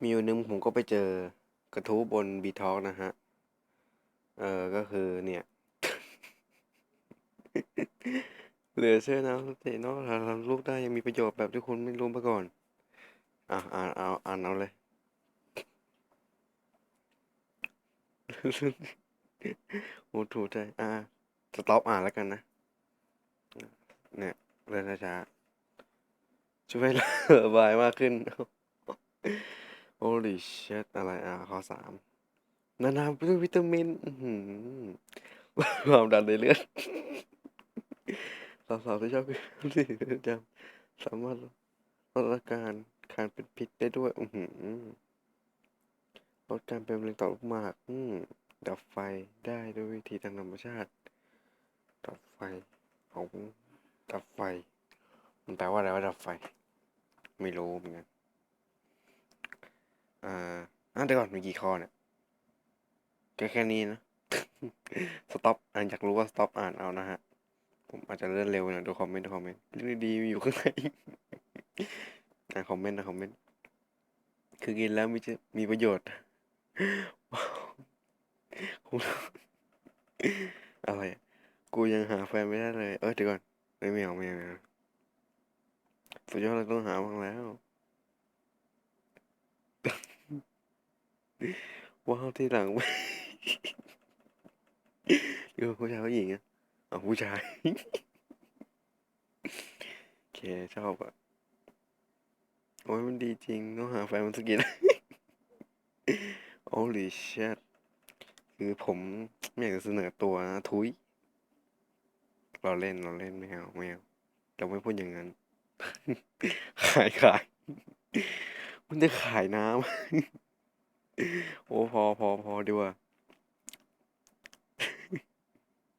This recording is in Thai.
มีอยู่หนึงผมก็ไปเจอกระทู้บนบีทอ k นะฮะ เออก็คือเนี่ย เหลือเชื่อนะเตะนอกทางลูกได้ยังมีประโยชน์แบบที่คุณไม่รู้มาก่อน อะอ่านเอาอ่านเอาเลย โอ้ถูกใจ อ่าสต็อปอ่านแล้วกันนะ เนี่ยเรื่องช้าช่วยระบายมากขึ้น Holy shit อะไรอะข้อสามนานาวิตามินความดันในเลือดสาวๆที่ชอบกินสีประจำสามารถลดอาการการเป็นพิษได้ด้วยอืลดการเป็นมะเร็งต่อมลูกหมากดับไฟได้ด้วยวิธีทางธรรมชาติ ดับไฟของดับไฟ มันแปลว่าอะไรว่าดับไฟ ไม่รู้เหมือนกัน อ่าอะเดี๋ยวก่อนมีกี่ข้อเนี่ยแค่แค่นี้นะสต็อปอ่านอยากรู้ว่าสต็อปอ่านเอานะฮะ ผมอาจจะเลื่อนเร็วหน่อยดูคอมเมนต์ดูคอมเมนต์เรื่องดีๆมีอยู่ข้างในอ่านคอมเมนต์นะคอมเมนต์คือกินแล้วมีจะมีประโยชน์ว้าวอะไรอะกูยังหาแฟนไม่ได้เลย เออเดี๋ยวก่อนไม่ไม่เอไม่เอาไม่เอาสุดยอดเลยต้องหาบ้างแล้ว ว้าวที่หลังเดี๋ยวผู้ชายผู้หญิงอะอ๋อผู้ชายโอเคชอบอะโอ้ยมันดีจริงต้องหาแฟนมันสักกี่ Holy shit คือผมไม่อยากจะเสนอตัวนะทุยเราเล่นเราเล่นไม่เอาไม่เอาเราไม่พูดอย่างนั้น ขายขาย มันจะขายน้ำ โอ้พอพอพอดีกว่า